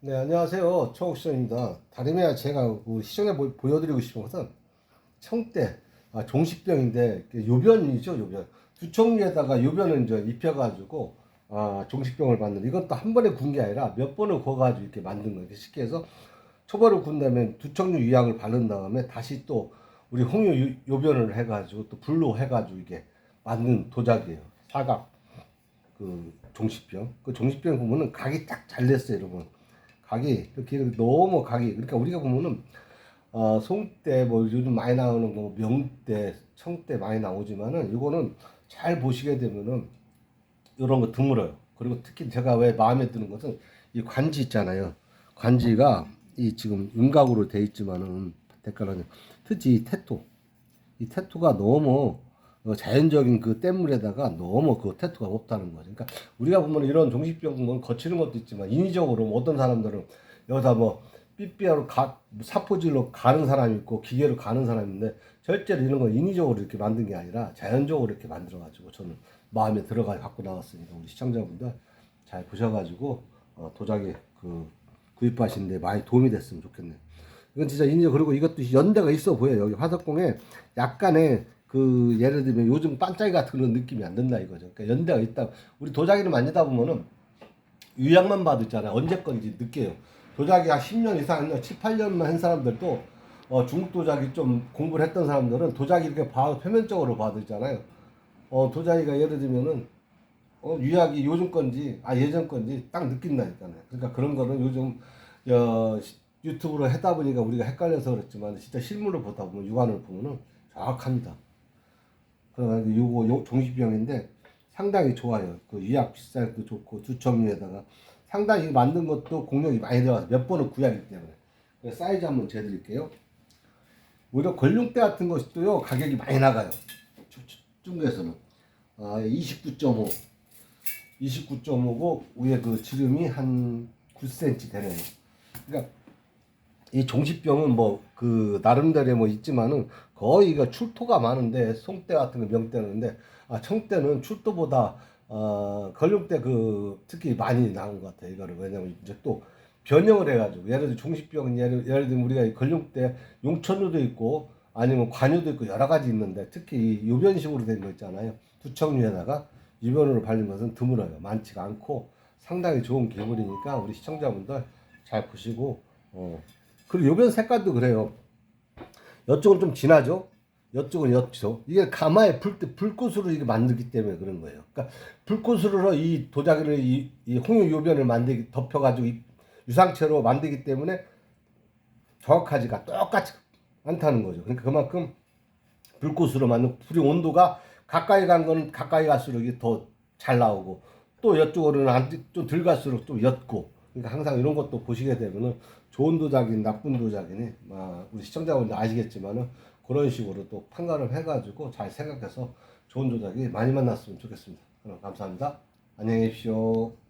네, 안녕하세요. 최옥수입니다. 다름이야 제가 그 시청에 보, 보여드리고 싶은 것은 청대, 아, 종식병인데 그 요변이죠, 요변. 두 청류에다가 요변을 이제 입혀가지고 아, 종식병을 만든 이건 또 한 번에 군 게 아니라 몇 번을 구워가지고 이렇게 만든 거예요. 쉽게 해서 초벌을 군 다음에 두 청류 유약을 바른 다음에 다시 또 우리 홍유 유- 요변을 해가지고 또 불로 해가지고 이게 만든 도자기예요. 사각 그 종식병. 그 종식병 보면은 각이 딱 잘 냈어요, 여러분. 각이 이렇게 너무 각이. 그러니까 우리가 보면은 어 송대 뭐 요즘 많이 나오는 뭐 명대 청대 많이 나오지만은 이거는 잘 보시게 되면은 이런 거 드물어요. 그리고 특히 제가 왜 마음에 드는 것은 이 관지 있잖아요. 관지가 이 지금 윤곽으로 돼 있지만은 댓글은 특히 이 태토. 이 태토가 너무 어, 자연적인 그 뗏물에다가 너무 그 태토가 없다는 거죠. 그러니까 우리가 보면 이런 종식병은 거치는 것도 있지만 인위적으로 뭐 어떤 사람들은 여기다 뭐 삐삐하로 가, 사포질로 가는 사람이 있고 기계로 가는 사람이 있는데 절대로 이런 건 인위적으로 이렇게 만든 게 아니라 자연적으로 이렇게 만들어가지고 저는 마음에 들어가 갖고 나왔으니까 우리 시청자분들 잘 보셔가지고 어, 도자기 그 구입하시는데 많이 도움이 됐으면 좋겠네요. 이건 진짜 인제 그리고 이것도 연대가 있어 보여요. 여기 화덕공에 약간의 그 예를 들면 요즘 반짝이 같은 그런 느낌이 안 든다 이거죠. 그러니까 연대가 있다. 우리 도자기를 만지다 보면은 유약만 봐도 있잖아요. 언제 건지 느껴요. 도자기 한 10년 이상, 7, 8년만 한 사람들도 어, 중국 도자기 좀 공부를 했던 사람들은 도자기 이렇게 봐, 표면적으로 봐도 있잖아요. 어, 도자기가 예를 들면은 어, 유약이 요즘 건지 아 예전 건지 딱 느낀다니까요. 그러니까 그런 거는 요즘 어, 시- 유튜브로 하다 보니까 우리가 헷갈려서 그랬지만 진짜 실물로 보다 보면 육안을 보면은 정확합니다. 그래가지고 요거 요 종식병인데 상당히 좋아요. 그 유약 비쌀도 좋고 두첨류에다가 상당히 만든 것도 공력이 많이 들어가서 몇 번을 구하기 때문에 사이즈 한번 재드릴게요. 오히려 권룡대 같은 것도요 가격이 많이 나가요. 중- 중국에서는 아, 29.5 29.5고 위에 그 지름이 한 9cm 되네요. 그러니까 이 종식병은 뭐 그 나름대로 뭐 있지만은 거의 이거 출토가 많은데 송대 같은 거 명대는데 아 청대는 출토보다 어 걸룡대 그 특히 많이 나온 것 같아요 이거를. 왜냐면 이제 또 변형을 해가지고 예를 들어 종식병은 예를 예를 들면 우리가 이 걸룡대 용천류도 있고 아니면 관유도 있고 여러 가지 있는데 특히 이 요변식으로 된 거 있잖아요. 두청류에다가 유변으로 발린 것은 드물어요. 많지가 않고 상당히 좋은 기물이니까 우리 시청자분들 잘 보시고 어 그리고 요변 색깔도 그래요. 이쪽은 좀 진하죠. 이쪽은 옅죠. 이게 가마에 불, 불꽃으로 이게 만들기 때문에 그런 거예요. 그러니까 불꽃으로 이 도자기를 이, 이 홍유 요변을 만들기 덮여가지고 이 유상체로 만들기 때문에 정확하지가 똑같이 않다는 거죠. 그러니까 그만큼 불꽃으로 만든 불의 온도가 가까이 간 거는 가까이 갈수록 더 잘 나오고 또 이쪽으로는 좀 덜 갈수록 좀 옅고 그러니까 항상 이런 것도 보시게 되면은 좋은 도자기는 나쁜 도자기니 아, 우리 시청자분들 아시겠지만은 그런 식으로 또 판단을 해가지고 잘 생각해서 좋은 도자기 많이 만났으면 좋겠습니다. 그럼 감사합니다. 안녕히 계십시오.